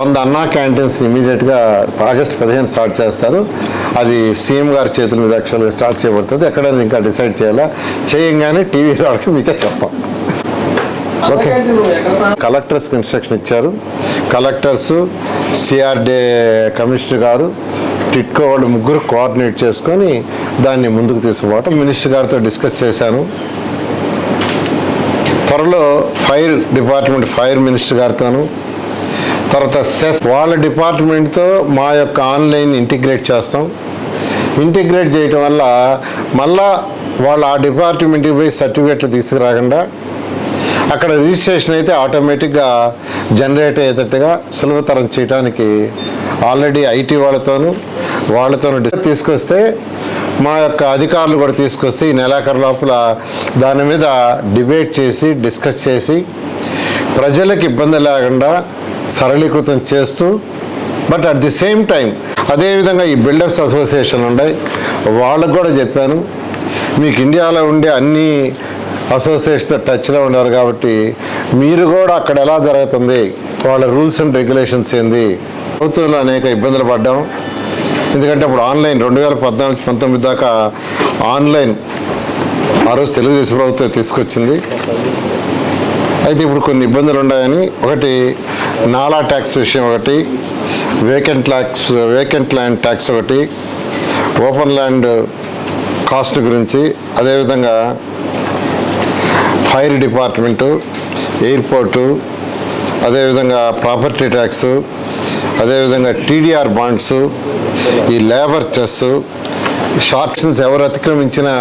వంద అన్నా క్యాంటీన్స్ ఇమీడియట్గా ఆగస్ట్ పదిహేను స్టార్ట్ చేస్తారు. అది సీఎం గారి చేతుల మీద యాక్చువల్గా స్టార్ట్ చేయబడుతుంది. ఎక్కడైనా ఇంకా డిసైడ్ చేయాలా? చేయంగానే టీవీ వాళ్ళకి మీకే చెప్తాం. ఓకే. కలెక్టర్స్కి ఇన్స్ట్రక్షన్ ఇచ్చారు. Collectors CRDA commissioner garu TIDCO వాళ్ళు ముగ్గురు కోఆర్డినేట్ చేసుకొని దాన్ని ముందుకు తీసుకుపోవటం. మినిస్టర్ గారితో డిస్కస్ చేశాను. త్వరలో ఫైర్ డిపార్ట్మెంట్ ఫైర్ మినిస్టర్ గారితోనూ తర్వాత సెస్ వాళ్ళ డిపార్ట్మెంట్తో మా యొక్క ఆన్లైన్ ఇంటిగ్రేట్ చేస్తాం. ఇంటిగ్రేట్ చేయటం వల్ల మళ్ళా వాళ్ళు ఆ డిపార్ట్మెంట్కి పోయి సర్టిఫికేట్లు తీసుకురాకుండా అక్కడ రిజిస్ట్రేషన్ అయితే ఆటోమేటిక్గా జనరేట్ అయ్యేటట్టుగా సులభతరం చేయడానికి ఆల్రెడీ ఐటీ వాళ్ళతోనూ వాళ్ళతోనూ డిస్ తీసుకొస్తే మా యొక్క అధికారులు కూడా తీసుకొస్తే ఈ నెలాఖరు లోపల దాని మీద డిబేట్ చేసి డిస్కస్ చేసి ప్రజలకు ఇబ్బంది లేకుండా సరళీకృతం చేస్తూ but at the same time అదేవిధంగా ఈ బిల్డర్స్ అసోసియేషన్ ఉన్నాయి. వాళ్ళకు కూడా చెప్పాను మీకు ఇండియాలో ఉండే అన్ని అసోసియేషన్తో టచ్లో ఉన్నారు కాబట్టి మీరు కూడా అక్కడ ఎలా జరుగుతుంది వాళ్ళ రూల్స్ అండ్ రెగ్యులేషన్స్ ఏంది? ప్రభుత్వంలో అనేక ఇబ్బందులు పడ్డాం. ఎందుకంటే ఇప్పుడు ఆన్లైన్ రెండు వేల పద్నాలుగు పంతొమ్మిది దాకా ఆన్లైన్ ఆ రోజు తెలుగుదేశం ప్రభుత్వం తీసుకొచ్చింది. అయితే ఇప్పుడు కొన్ని ఇబ్బందులు ఉన్నాయని ఒకటి నాలా ట్యాక్స్ విషయం ఒకటి vacant tax vacant land tax ఒకటి ఓపెన్ ల్యాండ్ కాస్ట్ గురించి అదేవిధంగా ఫైర్ డిపార్ట్మెంటు ఎయిర్పోర్టు అదేవిధంగా ప్రాపర్టీ ట్యాక్స్ అదేవిధంగా టీడీఆర్ బాండ్స్ ఈ లేబర్ చెస్ షార్ట్స్ ఎవరు అతిక్రమించినా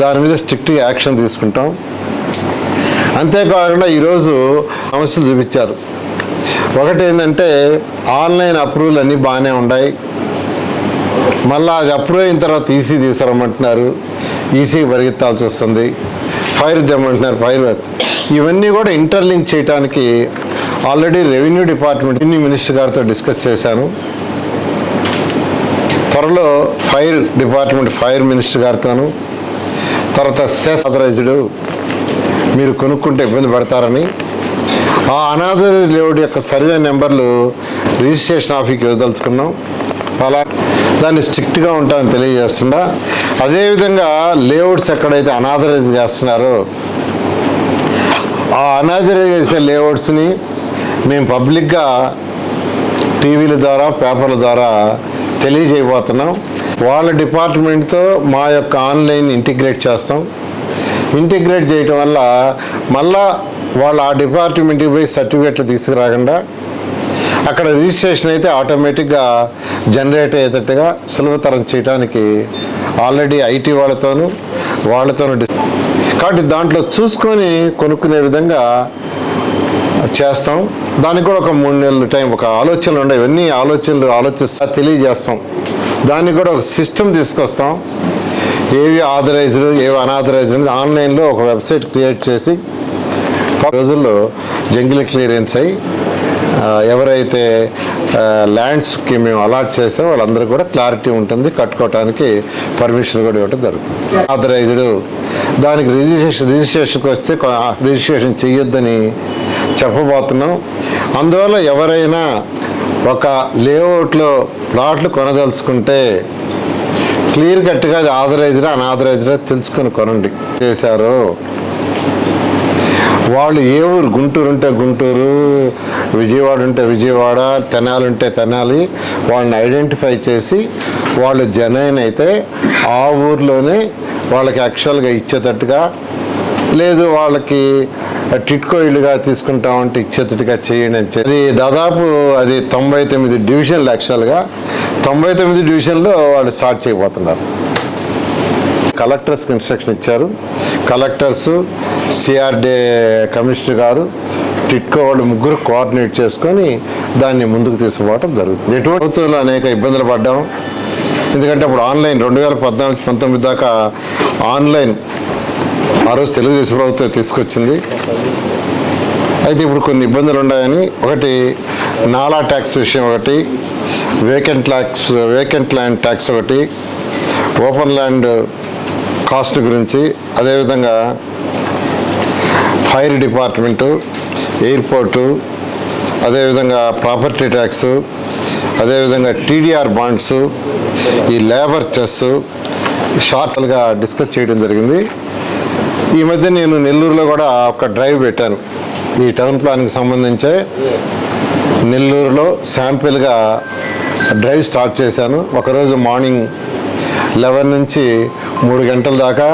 దాని మీద స్ట్రిక్ట్ యాక్షన్ తీసుకుంటాం. అంతేకాకుండా ఈరోజు సమస్యలు చూపించారు. ఒకటి ఏంటంటే ఆన్లైన్ అప్రూవల్ అన్నీ బాగానే ఉన్నాయి మళ్ళీ అది అప్రూవ్ అయిన తర్వాత ఈసీ తీసుకురమ్మంటున్నారు ఈసీ పరిగెత్తాల్సి వస్తుంది. ఫైర్ తెమ్మంటున్నారు ఫైర్ ఇవన్నీ కూడా ఇంటర్లింక్ చేయడానికి ఆల్రెడీ రెవెన్యూ డిపార్ట్మెంట్ ఇన్ని మినిస్టర్ గారితో డిస్కస్ చేశాను. త్వరలో ఫైర్ డిపార్ట్మెంట్ ఫైర్ మినిస్టర్ గారితోను తర్వాత సెస్ ఆథరైజ్డ్ మీరు కొనుక్కుంటే ఇబ్బంది పడతారని ఆ అనాథ లేఅవుట్ యొక్క సర్వే నెంబర్లు రిజిస్ట్రేషన్ ఆఫీస్కి ఇవ్వదలుచుకున్నాం అలా దాన్ని స్ట్రిక్ట్గా ఉంటామని తెలియజేస్తుందా? అదేవిధంగా లేఅవుట్స్ ఎక్కడైతే అనాథరైజ్ చేస్తున్నారో ఆ అనాథరైజ్ చేసే లేఅవుట్స్ని మేము పబ్లిక్గా టీవీల ద్వారా పేపర్ల ద్వారా తెలియజేయబోతున్నాం. వాళ్ళ డిపార్ట్మెంట్తో మా యొక్క ఆన్లైన్ ఇంటిగ్రేట్ చేస్తాం. ఇంటిగ్రేట్ చేయటం వల్ల మళ్ళా వాళ్ళు ఆ డిపార్ట్మెంట్కి పోయి సర్టిఫికేట్లు తీసుకురాకుండా అక్కడ రిజిస్ట్రేషన్ అయితే ఆటోమేటిక్గా జనరేట్ అయ్యేటట్టుగా సులభతరం చేయడానికి ఆల్రెడీ ఐటీ వాళ్ళతోనూ వాళ్ళతోనూ కాబట్టి దాంట్లో చూసుకొని కొనుక్కునే విధంగా చేస్తాం. దానికి కూడా ఒక మూడు నెలలు టైం ఒక ఆలోచనలు ఉన్నాయి ఇవన్నీ ఆలోచనలు ఆలోచిస్తా తెలియజేస్తాం. దానికి కూడా ఒక సిస్టమ్ తీసుకొస్తాం. ఏవి ఆథరైజ్డ్ ఏవి అనాథరైజ్డ్ ఆన్లైన్లో ఒక వెబ్సైట్ క్రియేట్ చేసి రోజుల్లో జంగిల్ క్లియరెన్స్ అయి ఎవరైతే ల్యాండ్స్కి మేము అలాట్ చేసాం వాళ్ళందరూ కూడా క్లారిటీ ఉంటుంది కట్టుకోవడానికి పర్మిషన్ కూడా ఇవ్వడం జరుగుతుంది. ఆథరైజ్డ్ దానికి రిజిస్ట్రేషన్ రిజిస్ట్రేషన్కి వస్తే రిజిస్ట్రేషన్ చేయొద్దని చెప్పబోతున్నాం. అందువల్ల ఎవరైనా ఒక లేఅవుట్లో ప్లాట్లు కొనదలుచుకుంటే క్లియర్ కట్గా అది ఆథరైజ్డ్ అనాథరైజ్డ్ తెలుసుకొని కొనండి. చేశారు వాళ్ళు ఏ ఊరు? గుంటూరు ఉంటే గుంటూరు విజయవాడ ఉంటే విజయవాడ తెనాలి ఉంటే తెనాలి వాళ్ళని ఐడెంటిఫై చేసి వాళ్ళు జనైన్ అయితే ఆ ఊర్లోనే వాళ్ళకి యాక్చువల్గా ఇచ్చేటట్టుగా లేదు వాళ్ళకి టిట్కో ఇల్లుగా తీసుకుంటామంటే ఇచ్చేటట్టుగా చేయండి అని చెప్పి. అది దాదాపు అది తొంభై తొమ్మిది డివిజన్లు యాక్చువల్గా తొంభై తొమ్మిది డివిజన్లో వాళ్ళు స్టార్ట్ చేయబోతున్నారు. కలెక్టర్స్కి ఇన్స్ట్రక్షన్ ఇచ్చారు. Collectors CRDA commissioner garu TIDCO వాళ్ళు ముగ్గురు కోఆర్డినేట్ చేసుకొని దాన్ని ముందుకు తీసుకోవటం జరుగుతుంది. ఎటువంటి ప్రభుత్వంలో అనేక ఇబ్బందులు పడ్డాం. ఎందుకంటే అప్పుడు ఆన్లైన్ రెండు వేల పద్నాలుగు పంతొమ్మిది దాకా ఆన్లైన్ ఆ రోజు తెలుగుదేశం ప్రభుత్వం తీసుకొచ్చింది. అయితే ఇప్పుడు కొన్ని ఇబ్బందులు ఉన్నాయని ఒకటి నాలా ట్యాక్స్ విషయం ఒకటి vacant tax vacant land tax ఒకటి ఓపెన్ ల్యాండ్ కాస్ట్ గురించి అదేవిధంగా ఫైర్ డిపార్ట్మెంటు ఎయిర్పోర్టు అదేవిధంగా ప్రాపర్టీ ట్యాక్స్ అదేవిధంగా టీడీఆర్ బాండ్స్ ఈ లేబర్ చెస్ షార్ట్గా డిస్కస్ చేయడం జరిగింది. ఈ మధ్య నేను నెల్లూరులో కూడా ఒక డ్రైవ్ పెట్టాను. ఈ టౌన్ ప్లాన్కి సంబంధించే నెల్లూరులో శాంపిల్గా డ్రైవ్ స్టార్ట్ చేశాను. ఒకరోజు మార్నింగ్ లెవెన్ నుంచి మూడు గంటల దాకా